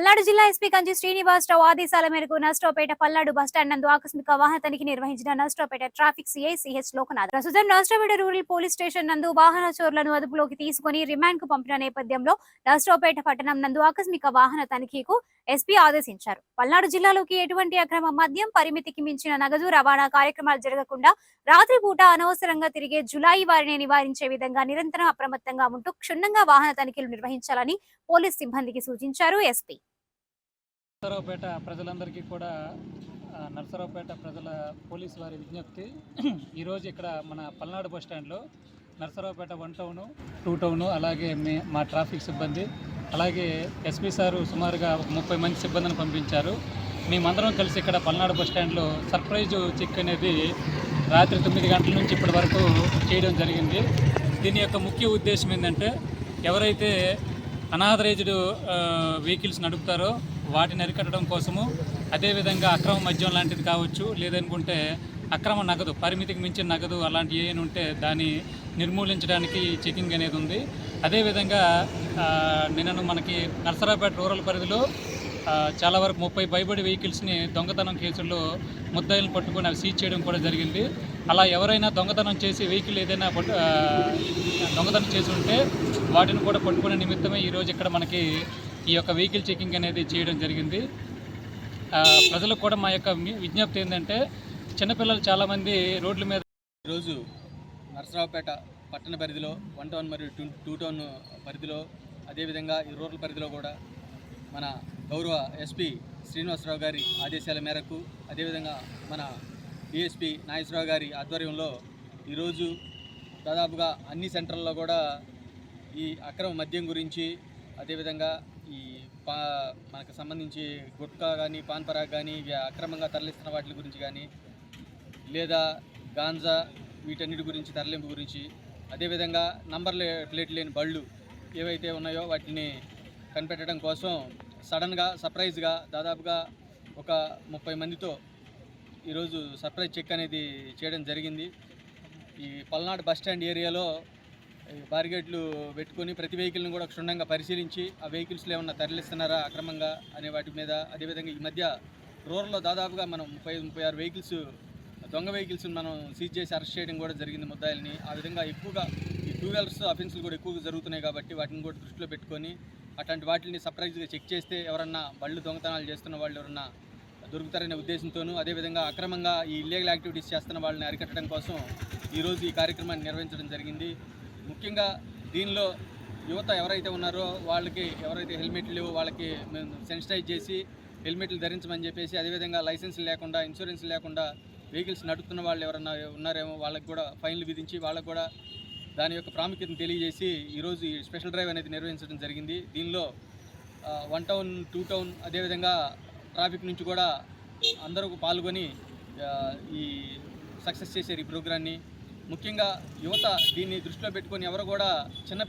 పల్నాడు జిల్లా ఎస్పీ కంచి శ్రీనివాసరావు ఆదేశాల మేరకు నష్టోపేట పల్నాడు బస్టాండ్ నందు ఆకస్మిక వాహన తనిఖీ నిర్వహించిన నష్టోపేట ట్రాఫిక్ సిఐ సిహెచ్ లోకనాథ్. ప్రస్తుతం నష్టోపేట రూరల్ పోలీస్ స్టేషన్ నందు వాహన చోరులను అదుపులోకి తీసుకుని రిమాండ్కు పంపిన నేపథ్యంలో నష్టోపేట పట్టణం నందు ఆకస్మిక వాహన తనిఖీకు ఎస్పీ ఆదేశించారు. పల్నాడు జిల్లాలోకి ఎటువంటి అక్రమ మద్యం పరిమితికి మించిన నగదు రవాణా కార్యక్రమాలు జరగకుండా రాత్రిపూట అనవసరంగా తిరిగే జులాయి వారిని నివారించే విధంగా నిరంతరం అప్రమత్తంగా ఉంటూ క్షుణ్ణంగా వాహన తనిఖీలు నిర్వహించాలని పోలీస్ సిబ్బందికి సూచించారు ఎస్పీ. నరసరావుపేట ప్రజలందరికీ కూడా నర్సరావుపేట నరసరావుపేట ప్రజల పోలీసు వారి విజ్ఞప్తి. ఈరోజు ఇక్కడ మన పల్నాడు బస్ స్టాండ్లో Narasaraopet one town two town అలాగే మా ట్రాఫిక్ సిబ్బంది అలాగే ఎస్పీ సారు సుమారుగా ఒక ముప్పై మంది సిబ్బందిని పంపించారు. మేమందరం కలిసి ఇక్కడ పల్నాడు బస్ స్టాండ్లో సర్ప్రైజ్ చెక్ అనేది రాత్రి తొమ్మిది గంటల నుంచి ఇప్పటి వరకు చేయడం జరిగింది. దీని యొక్క ముఖ్య ఉద్దేశం ఏంటంటే ఎవరైతే అనాథరైజ్డ్ వెహికల్స్ నడుపుతారో వాటిని అరికట్టడం కోసము అదేవిధంగా అక్రమ మద్యం లాంటిది కావచ్చు లేదనుకుంటే అక్రమ నగదు పరిమితికి మించిన నగదు అలాంటి ఏమైనా ఉంటే దాన్ని నిర్మూలించడానికి చెకింగ్ అనేది ఉంది. అదేవిధంగా నిన్నను మనకి నర్సరాపేట రూరల్ పరిధిలో చాలా వరకు ముప్పై పైబడి వెహికల్స్ని దొంగతనం కేసుల్లో ముద్దాయిలను పట్టుకొని అవి సీజ్ చేయడం కూడా జరిగింది. అలా ఎవరైనా దొంగతనం చేసి వెహికల్ ఏదైనా పట్టు దొంగతనం చేసి ఉంటే వాటిని కూడా పట్టుకునే నిమిత్తమే ఈరోజు ఇక్కడ మనకి ఈ యొక్క వెహికల్ చెకింగ్ అనేది చేయడం జరిగింది. ప్రజలకు కూడా మా యొక్క విజ్ఞప్తి ఏంటంటే చిన్నపిల్లలు చాలామంది రోడ్ల మీద ఈరోజు నరసరావుపేట పట్టణ పరిధిలో వన్ టౌన్ మరియు టూ టూ టౌన్ పరిధిలో అదేవిధంగా ఈ రూరల్ పరిధిలో కూడా మన గౌరవ ఎస్పీ శ్రీనివాసరావు గారి ఆదేశాల మేరకు అదేవిధంగా మన డిఎస్పీ నాగేశ్వరరావు గారి ఆధ్వర్యంలో ఈరోజు దాదాపుగా అన్ని సెంటర్లలో కూడా ఈ అక్రమ మద్యం గురించి అదేవిధంగా ఈ పా మనకు సంబంధించి గుట్కా కానీ పాన్ పరాగ్ కానీ ఇవి అక్రమంగా తరలిస్తున్న వాటి గురించి కానీ లేదా గాంజా వీటన్నిటి గురించి తరలింపు గురించి అదేవిధంగా నంబర్ లే- ప్లేట్ లేని బళ్ళు ఏవైతే ఉన్నాయో వాటిని కనిపెట్టడం కోసం సడన్గా సర్ప్రైజ్గా దాదాపుగా ఒక ముప్పై మందితో ఈరోజు సర్ప్రైజ్ చెక్ అనేది చేయడం జరిగింది. ఈ పల్నాడు బస్ స్టాండ్ ఏరియాలో ఈ బారిగేట్లు పెట్టుకొని ప్రతి వెహికల్ని కూడా క్షుణ్ణంగా పరిశీలించి ఆ వెహికల్స్లో ఏమన్నా తరలిస్తున్నారా అక్రమంగా అనే వాటి మీద అదేవిధంగా ఈ మధ్య రూరల్లో దాదాపుగా మనం ముప్పై ముప్పై ఆరు వెహికల్స్ దొంగ వెహికల్స్ని మనం సీజ్ చేసి అరెస్ట్ చేయడం కూడా జరిగింది ముద్దాయిల్ని. ఆ విధంగా ఎక్కువగా ఈ టూ వీలర్స్ అఫెన్స్లు కూడా ఎక్కువగా జరుగుతున్నాయి కాబట్టి వాటిని కూడా దృష్టిలో పెట్టుకొని అట్లాంటి వాటిని సర్ప్రైజ్గా చెక్ చేస్తే ఎవరన్నా బళ్ళు దొంగతనాలు చేస్తున్న వాళ్ళు ఎవరన్నా దొరుకుతారనే ఉద్దేశంతోనూ అదేవిధంగా అక్రమంగా ఈ ఇల్లీగల్ యాక్టివిటీస్ చేస్తున్న వాళ్ళని అరికట్టడం కోసం ఈరోజు ఈ కార్యక్రమాన్ని నిర్వహించడం జరిగింది. ముఖ్యంగా దీనిలో యువత ఎవరైతే ఉన్నారో వాళ్ళకి ఎవరైతే హెల్మెట్లు లేవో వాళ్ళకి మేము సెన్సిటైజ్ చేసి హెల్మెట్లు ధరించమని చెప్పేసి అదేవిధంగా లైసెన్స్ లేకుండా ఇన్సూరెన్స్ లేకుండా వెహికల్స్ నడుపుతున్న వాళ్ళు ఎవరన్నా ఉన్నారేమో వాళ్ళకి కూడా ఫైన్లు విధించి వాళ్ళకు కూడా దాని యొక్క ప్రాముఖ్యతను తెలియజేసి ఈరోజు ఈ స్పెషల్ డ్రైవ్ అనేది నిర్వహించడం జరిగింది. దీనిలో వన్ టౌన్ టూ టౌన్ అదేవిధంగా ట్రాఫిక్ నుంచి కూడా అందరూ పాల్గొని ఈ సక్సెస్ చేశారు ఈ ప్రోగ్రాన్ని ముఖ్యంగా యువత దీన్ని దృష్టిలో పెట్టుకొని ఎవరు కూడా చిన్నపిల్ల